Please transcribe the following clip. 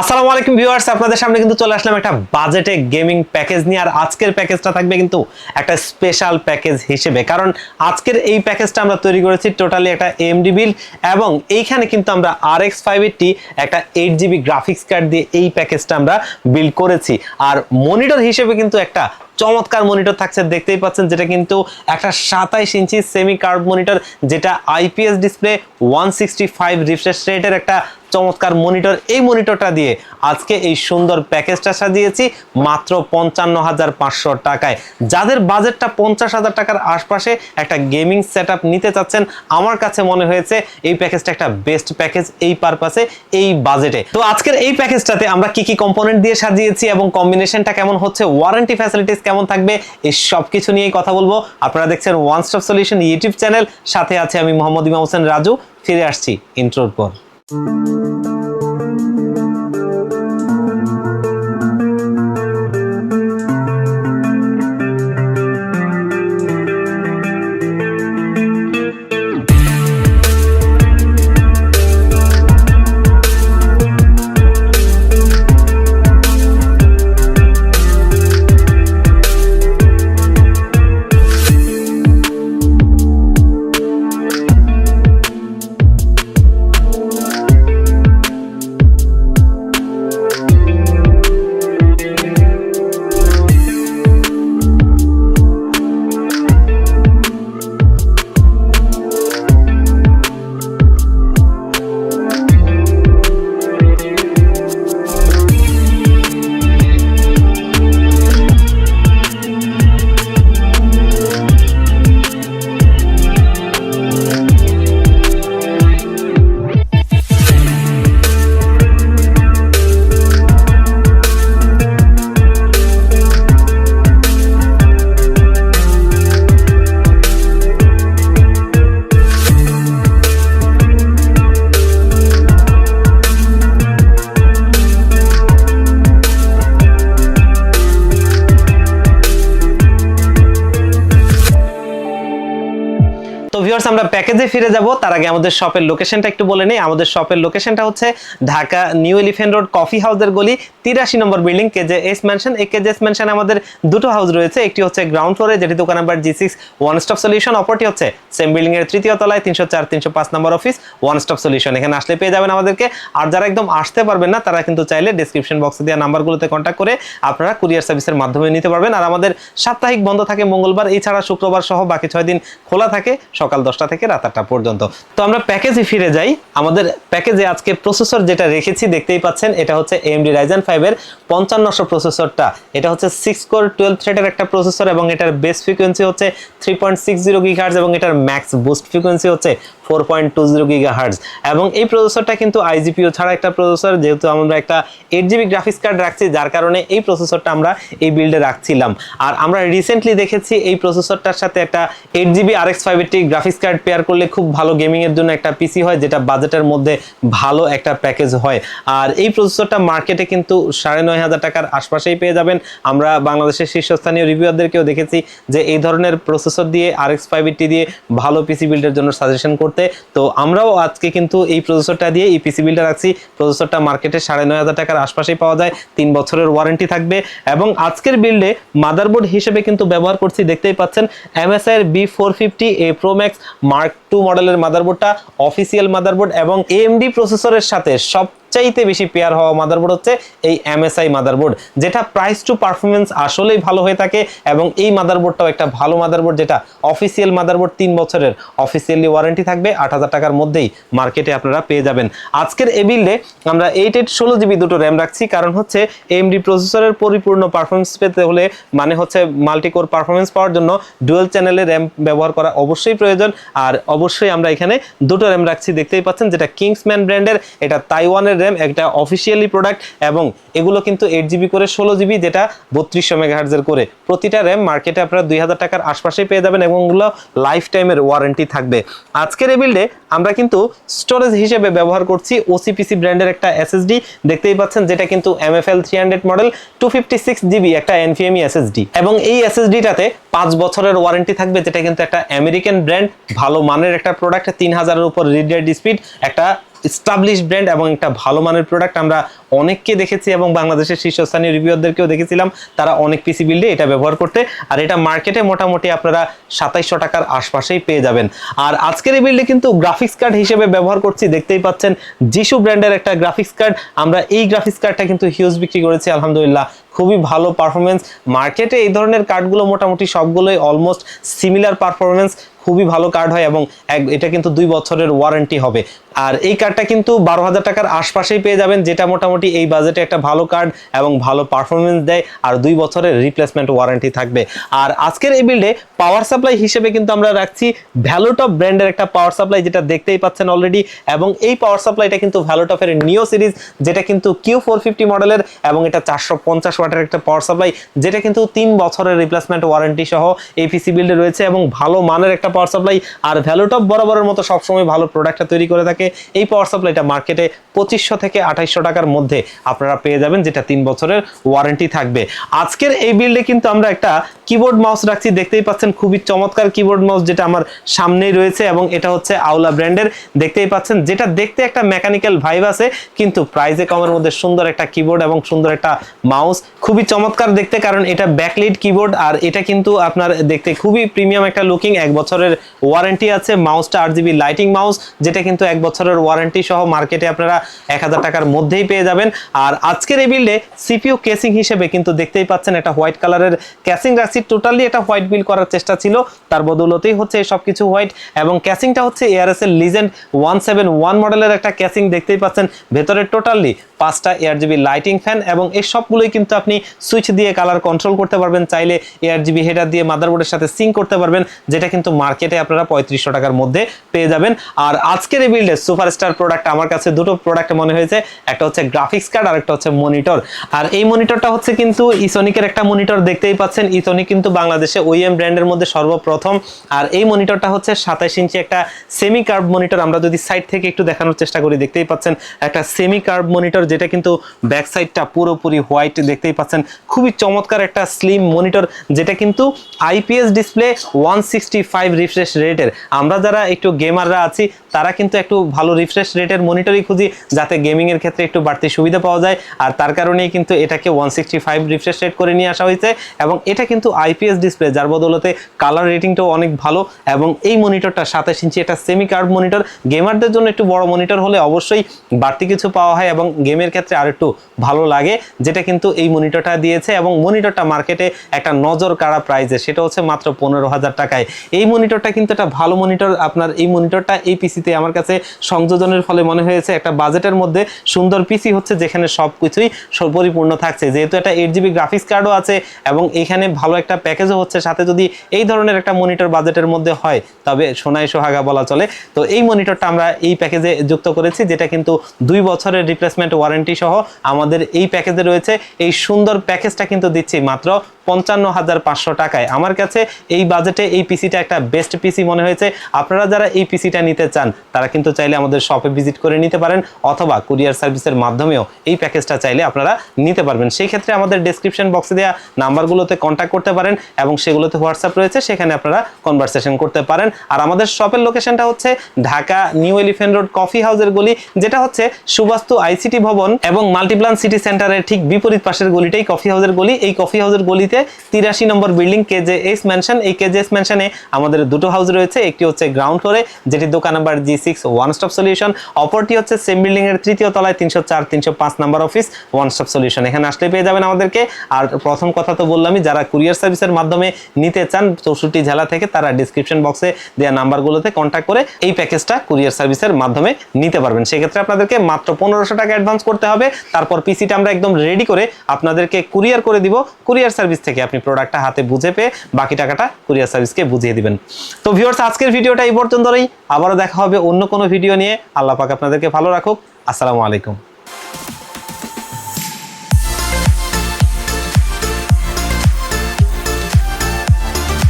আসসালামু আলাইকুম ভিউয়ার্স, আপনাদের সামনে কিন্তু চলে আসলাম একটা বাজেটে গেমিং প্যাকেজ নিয়ে। আর আজকের প্যাকেজটা থাকবে কিন্তু একটা স্পেশাল প্যাকেজ হিসেবে। কারণ আজকের এই প্যাকেজটা আমরা তৈরি করেছি টোটালি একটা এমডি বিল এবং এইখানে কিন্তু আমরা আর এক্স ফাইভ এইটটি একটা এইট জিবি গ্রাফিক্স কার্ড দিয়ে এই প্যাকেজটা আমরা বিল্ড করেছি। আর মনিটর হিসেবে কিন্তু একটা চমৎকার মনিটর থাকছে। দেখতেই পাচ্ছেন যেটা কিন্তু একটা সাতাইশ ইঞ্চি সেমি কার্ভ মনিটর যেটা IPS display one sixty five refresh রেটের একটা চমৎকার মনিটর। এই মনিটরটা দিয়ে আজকে এই সুন্দর প্যাকেজটা সাজিয়েছি মাত্র পঞ্চান্ন হাজার পাঁচশো টাকায়। যাদের বাজেটটা পঞ্চাশ হাজার টাকার আশপাশে একটা গেমিং সেট নিতে চাচ্ছেন, আমার কাছে মনে হয়েছে এই প্যাকেজটা একটা বেস্ট প্যাকেজ এই পারপাসে, এই বাজেটে। তো আজকের এই প্যাকেজটাতে আমরা কি কি কম্পোনেন্ট দিয়ে সাজিয়েছি এবং কম্বিনেশনটা কেমন হচ্ছে, ওয়ারেন্টি ফ্যাসিলিটিস কেমন থাকবে এই সব কিছু নিয়েই কথা বলব। আপনারা দেখছেন one stop solution YouTube channel, সাথে আছে আমি মোহাম্মদ ইমাম হোসেন রাজু। ফিরে আসছি ইন্ট্রোর পর। তো ভিউয়ার্স আমরা প্যাকেজে ফিরে যাব। তার আগে আমাদের শপের লোকেশনটা একটু বলে নিই। আমাদের শপের লোকেশনটা হচ্ছে Dhaka new elephant road coffee হাউসের গলি, তিরাশি নম্বর building K J S mansion এই কেজে এস ম্যানশন আমাদের দুটো হাউস রয়েছে। একটি হচ্ছে গ্রাউন্ড ফ্লোরে যেটি দোকান number G six one stop solution অপরটি হচ্ছে সেম বিল্ডিং এর তৃতীয় তলায়, তিনশো চার, তিনশো পাঁচ নম্বর অফিস ওয়ান স্টপ সলিউশন এখানে আসলে পেয়ে যাবেন আমাদেরকে। আর যারা একদম আসতে পারবেন না, তারা কিন্তু চাইলে ডিসক্রিপশন বক্সে দেওয়া নাম্বারগুলোতে কন্ট্যাক্ট করে আপনারা কুরিয়ার সার্ভিসের মাধ্যমে নিতে পারবেন। আর আমাদের সাপ্তাহিক বন্ধ থাকে মঙ্গলবার। এছাড়া শুক্রবার সহ বাকি ছয় দিন খোলা থাকে। সকাল দশটা থেকে রাত আটটা পর্যন্ত। তো আমরা প্যাকেজে ফিরে যাই। আমাদের প্যাকেজে আজকে প্রসেসর যেটা রেখেছি, দেখতেই পাচ্ছেন, এটা হচ্ছে এমডি রাইজেন ফাইভের পঞ্চান্নশো প্রসেসরটা এটা হচ্ছে সিক্স কোর টুয়েলভ থ্রেডের একটা প্রসেসর এবং এটার বেস ফ্রিকোয়েন্সি হচ্ছে three point six zero gigahertz এবং এটার ম্যাক্স বুস্ট ফ্রিকোয়েন্সি হচ্ছে four point two zero gigahertz এবং এই প্রসেসরটা কিন্তু আইজিপিও ছাড়া একটা প্রসেসর যেহেতু আমরা একটা এইট জিবি গ্রাফিক্স কার্ড রাখছি, যার কারণে এই প্রসেসরটা আমরা এই বিল্ডে রাখছিলাম। আর আমরা রিসেন্টলি দেখেছি এই প্রসেসরটার সাথে একটা eight GB R X graphics card pair করলে খুব ভালো গেমিং এর জন্য একটা পিসি হয়, যেটা বাজেটের মধ্যে ভালো একটা প্যাকেজ হয়। আর এই প্রসেসরটা মার্কেটে কিন্তু সাড়ে নয় হাজার টাকার আশপাশেই পেয়ে যাবেন। আমরা বাংলাদেশের শীর্ষস্থানীয় রিভিউয়ারদেরকেও দেখেছি যে এই ধরনের প্রসেসর দিয়ে আর এক্স ফাইভ দিয়ে ভালো পিসি বিল্ডের জন্য সাজেশন করতে তো আমরাও আজকে কিন্তু এই প্রসেসরটা দিয়ে এই পিসি বিলটা রাখছি। প্রসেসরটা মার্কেটে সাড়ে নয় হাজার টাকার আশপাশেই পাওয়া যায়। তিন বছরের ওয়ারেন্টি থাকবে। এবং আজকের বিল্ডে মাদারবোর্ড হিসেবে কিন্তু ব্যবহার করছি, দেখতেই পাচ্ছেন এমএসআই এর B four fifty A pro max mark two মডেলের মাদারবোর্ডটা অফিসিয়াল মাদারবোর্ড এবং এএমডি প্রসেসরের সাথে সব সবচাইতে বেশি পেয়ার হওয়া মাদারবোর্ড হচ্ছে এই এমএসআই মাদারবোর্ড যেটা প্রাইস টু পারফরমেন্স আসলেই ভালো হয়ে থাকে এবং এই মাদারবোর্ডটাও একটা ভালো মাদারবোর্ড যেটা অফিসিয়াল মাদারবোর্ড তিন বছরের অফিসিয়ালি ওয়ারেন্টি থাকবে, আট হাজার টাকার মধ্যেই মার্কেটে আপনারা পেয়ে যাবেন। আজকের এই বিল্ডে আমরা এইট এইট ষোলো জিবি দুটো র্যাম রাখছি, কারণ হচ্ছে এমডি প্রসেসরের পরিপূর্ণ পারফরমেন্স পেতে হলে মানে হচ্ছে মাল্টিকোর পারফরমেন্স পাওয়ার জন্য ডুয়েল চ্যানেলে র্যাম ব্যবহার করা অবশ্যই প্রয়োজন। আর অবশ্যই আমরা এখানে দুটো র্যাম রাখছি, দেখতেই পাচ্ছেন যেটা কিংসম্যান ব্র্যান্ডের এটা তাইওয়ানের র্যাম, একটা অফিসিয়ালি প্রোডাক্ট এবং এগুলো কিন্তু এইট জিবি করে ষোলো জিবি যেটা বত্রিশশো মেগাহার্জের করে। প্রতিটা র্যাম মার্কেটে আপনারা দুই হাজার টাকার আশপাশেই পেয়ে যাবেন এবং এগুলো লাইফ টাইমের ওয়ারেন্টি থাকবে। আজকের এই বিল্ডে আমরা কিন্তু স্টোরেজ হিসেবে ব্যবহার করছি ওসিপিসি ব্র্যান্ডের একটা এসএসডি দেখতেই পাচ্ছেন যেটা কিন্তু MFL three hundred model two fifty six GB একটা এনভিএমই এসএসডি এবং এই এসএসডিটাতে পাঁচ বছরের ওয়ারেন্টি থাকবে, যেটা কিন্তু একটা আমেরিকান ব্র্যান্ড ভালো মানের একটা প্রোডাক্ট তিন হাজারের উপর রিড স্পিড একটা স্টাবলিশ ব্র্যান্ড এবং একটা ভালো মানের প্রোডাক্ট আমরা অনেককে দেখেছি এবং বাংলাদেশের শীর্ষস্থানীয় রিভিউয়ারদেরকেও দেখেছিলাম। তারা অনেক পিসি বিল্ডে এটা ব্যবহার করতে। আর এটা মার্কেটে মোটামুটি আপনারা সাতাইশশো টাকার আশপাশেই পেয়ে যাবেন। আর আজকের এই বিল্ডে কিন্তু গ্রাফিক্স কার্ড হিসেবে ব্যবহার করছি। দেখতেই পাচ্ছেন জিসু ব্র্যান্ডের একটা গ্রাফিক্স কার্ড আমরা এই গ্রাফিক্স কার্ডটা কিন্তু হিউজ বিক্রি করেছি, আলহামদুলিল্লাহ। খুবই ভালো পারফরমেন্স মার্কেটে এই ধরনের কার্ডগুলো মোটামুটি সবগুলোই অলমোস্ট সিমিলার পারফরমেন্স খুবই ভালো কার্ড হয় এবং এটা কিন্তু দুই বছরের ওয়ারেন্টি হবে। আর এই কার্ডটা কিন্তু বারো হাজার টাকার আশপাশেই পেয়ে যাবেন, যেটা মোটামুটি এই বাজেটে একটা ভালো কার্ড এবং ভালো পারফরমেন্স দেয়, আর দুই বছরের রিপ্লেসমেন্ট ওয়ারেন্টি থাকবে। আর আজকের এই বিল্ডে পাওয়ার সাপ্লাই হিসেবে কিন্তু আমরা রাখছি ভ্যালোটপ ব্র্যান্ডের একটা পাওয়ার সাপ্লাই যেটা দেখতেই পাচ্ছেন অলরেডি এবং এই পাওয়ার সাপ্লাইটা কিন্তু ভ্যালোটপের নিও সিরিজ যেটা কিন্তু কিউ ফোর ফিফটি মডেলের এবং এটা চারশো পঞ্চাশ ওয়াটের একটা পাওয়ার সাপ্লাই যেটা কিন্তু তিন বছরের রিপ্লেসমেন্ট ওয়ারেন্টি সহ এই পিসি বিল্ডে রয়েছে, এবং ভালো মানের একটা পাওয়ার সাপ্লাই আর ভ্যালোটপ বরাবরের মতো সবসময় ভালো প্রোডাক্টটা তৈরি করে থাকে। এই পাওয়ার সাপ্লাইটা মার্কেটে পঁচিশশো থেকে আঠাইশশো টাকার মধ্যে আপনারা পেয়ে যাবেন, যেটা তিন বছরের ওয়ারেন্টি থাকবে। আজকের এই বিল্ডে কিন্তু আমরা একটা কিবোর্ড মাউস রাখছি, দেখতেই পাচ্ছেন খুবই চমৎকার কিবোর্ড মাউস যেটা আমার সামনেই রয়েছে এবং এটা হচ্ছে আউলা ব্র্যান্ডের। দেখতেই পাচ্ছেন, যেটা দেখতে একটা মেকানিক্যাল ভাইব আছে, কিন্তু প্রাইজে কমের মধ্যে সুন্দর একটা কিবোর্ড এবং সুন্দর একটা মাউস খুবই চমৎকার দেখতে, কারণ এটা ব্যাকলিড কিবোর্ড আর এটা কিন্তু আপনার দেখতে খুবই প্রিমিয়াম একটা লুকিং এক বছরের ওয়ারেন্টি আছে মাউসটা আট জিবি লাইটিং মাউস যেটা কিন্তু এক বছরের ওয়ারেন্টি সহ মার্কেটে আপনারা এক হাজার টাকার মধ্যেই পেয়ে যাবেন। আর আজকের এই বিল্ডে সিপিইউ কেসিং হিসেবে কিন্তু দেখতেই পাচ্ছেন একটা হোয়াইট কালারের ক্যাসিং রাখছি। টোটালি একটা হোয়াইট বিল করার চেষ্টা ছিল। তার বদৌলতেই হচ্ছে এই সবকিছু হোয়াইট এবং ক্যাসিংটা হচ্ছে এআরএস এর লিজেন্ড ওয়ান সেভেন ওয়ান মডেলের একটা ক্যাসিং দেখতেই পাচ্ছেন। ভেতরে টোটালি পাঁচটা এয়ার জিবি লাইটিং ফ্যান এবং এই সবগুলোই কিন্তু আপনি সুইচ দিয়ে কালার কন্ট্রোল করতে পারবেন। চাইলে এয়ার জিবি হেডার দিয়ে মাদারবোর্ডের সাথে সিঙ্ক করতে পারবেন, যেটা কিন্তু মার্কেটে আপনারা পঁয়ত্রিশশো টাকার মধ্যে পেয়ে যাবেন। আর আজকের এই বিল্ডে সুপারস্টার প্রোডাক্ট আমার কাছে দুটো প্রোডাক্ট মনে হয়েছে, একটা হচ্ছে গ্রাফিক্স কার্ড আর একটা হচ্ছে মনিটর আর এই মনিটরটা হচ্ছে কিন্তু ইসোনিকের একটা মনিটর দেখতেই পাচ্ছেন। ইসোনিক কিন্তু বাংলাদেশে ওইএম ব্র্যান্ডের মধ্যে সর্বপ্রথম। আর এই মনিটরটা হচ্ছে সাতাইশ ইঞ্চি একটা সেমি কার্ভ মনিটর আমরা যদি সাইড থেকে একটু দেখানোর চেষ্টা করি, দেখতেই পাচ্ছেন, একটা সেমি কার্ভ মনিটর যেটা কিন্তু ব্যাক সাইডটা পুরোপুরি হোয়াইট দেখতেই পাচ্ছেন। খুবই চমৎকার একটা স্লিম মনিটর যেটা কিন্তু IPS display one sixty five refresh রেটের আমরা যারা একটু গেমাররা আছি, তারা কিন্তু একটু ভালো রিফ্রেশ রেটের মনিটরই খুঁজি, যাতে গেমিং এর ক্ষেত্রে একটু বাড়তি সুবিধা পাওয়া যায়। আর তার কারণেই কিন্তু এটাকে one sixty five refresh rate করে নিয়ে আসা হয়েছে। এবং এটা কিন্তু আইপিএস ডিসপ্লে যার বদলতে কালার রেটিংটাও অনেক ভালো। এবং এই মনিটরটা সাতাশ ইঞ্চি একটা সেমি কার্ভ মনিটর গেমারদের জন্য একটু বড় মনিটর হলে অবশ্যই বাড়তি কিছু পাওয়া হয় এবং গেমের ক্ষেত্রে আর একটু ভালো লাগে, যেটা কিন্তু এই মনিটরটা দিয়েছে এবং মনিটরটা মার্কেটে একটা নজর কাড়া প্রাইজে সেটা হচ্ছে মাত্র পনেরো হাজার টাকায়। এই মনিটরটা কিন্তু একটা ভালো মনিটর আপনার এই মনিটরটা এই পিসিতে আমার কাছে সংযোজনের ফলে মনে হয়েছে একটা বাজেটের মধ্যে সুন্দর পিসি হচ্ছে যেখানে সব কিছুই পরিপূর্ণ থাকছে। যেহেতু একটা এইট জিবি গ্রাফিক্স কার্ডও আছে এবং এখানে ভালো একটা প্যাকেজও হচ্ছে, সাথে যদি এই ধরনের একটা মনিটর বাজেটের মধ্যে হয়, তবে সোনাই সোহাগা বলা চলে। তো এই মনিটরটা আমরা এই প্যাকেজে যুক্ত করেছি, যেটা কিন্তু দুই বছরের রিপ্লেসমেন্ট ওয়ারেন্টি সহ আমাদের এই প্যাকেজে রয়েছে। এই সুন্দর প্যাকেজটা কিন্তু দিচ্ছি মাত্র পঞ্চান্ন হাজার পাঁচশো টাকায়। আমার কাছে এই বাজেটে এই পিসিটা একটা বেস্ট পিসি মনে হয়েছে। আপনারা যারা এই পিসিটা নিতে চান, তারা কিন্তু চাইলে আমাদের শপে ভিজিট করে নিতে পারেন, অথবা কুরিয়ার সার্ভিসের মাধ্যমেও এই প্যাকেজটা চাইলে আপনারা নিতে পারবেন। সেই ক্ষেত্রে আমাদের ডেসক্রিপশন বক্সে দেওয়া নাম্বারগুলোতে কন্ট্যাক্ট করতে পারেন এবং সেগুলোতে হোয়াটসঅ্যাপ রয়েছে, সেখানে আপনারা কনভারসেশন করতে পারেন। আর আমাদের শপের লোকেশনটা হচ্ছে Dhaka new elephant road coffee হাউসের গলি, যেটা হচ্ছে সুবাস্তু আইসিটি ভবন এবং মাল্টিপ্লান সিটি সেন্টারের ঠিক বিপরীত পাশের গলিটাই কফি হাউসের গলি। এই কফি হাউসের গলিতে তিরাশি নম্বর building K J S mansion এই কেজে এস ম্যানশনে আমাদের দুটো হাউস রয়েছে, একটি হচ্ছে গ্রাউন্ড ফ্লোরে যেটি দোকান number G six one stop solution অপরটি হচ্ছে সেম বিল্ডিং এর তৃতীয় তলায় তিনশো চার, তিনশো পাঁচ number office one stop solution এখানে আসলে পেয়ে যাবেন আমাদেরকে। আর প্রথম কথা তো বললামই, যারা কুরিয়ার সার্ভিসের মাধ্যমে নিতে চান, চৌষট্টি জেলা থেকে তারা ডিসক্রিপশন বক্সে দেওয়া নাম্বারগুলোতে কন্ট্যাক্ট করে এই প্যাকেজটা কুরিয়ার সার্ভিসের মাধ্যমে নিতে পারবেন। সেক্ষেত্রে আপনাদেরকে মাত্র পনেরোশো টাকা অ্যাডভান্স করতে হবে। তারপর পিসিটা আমরা একদম রেডি করে আপনাদেরকে কুরিয়ার করে দিব। কুরিয়ার সার্ভিস থেকে আপনি প্রোডাক্টটা হাতে বুঝে পেয়ে বাকি টাকাটা কুরিয়ার সার্ভিসকে বুঝিয়ে দিবেন। তো ভিউয়ার্স আজকের ভিডিওটা এই পর্যন্তই। আবারও দেখা হবে অন্য কোনো ভিডিও নিয়ে। আল্লাহ পাক আপনাদেরকে ভালো রাখুক। আসসালামু আলাইকুম।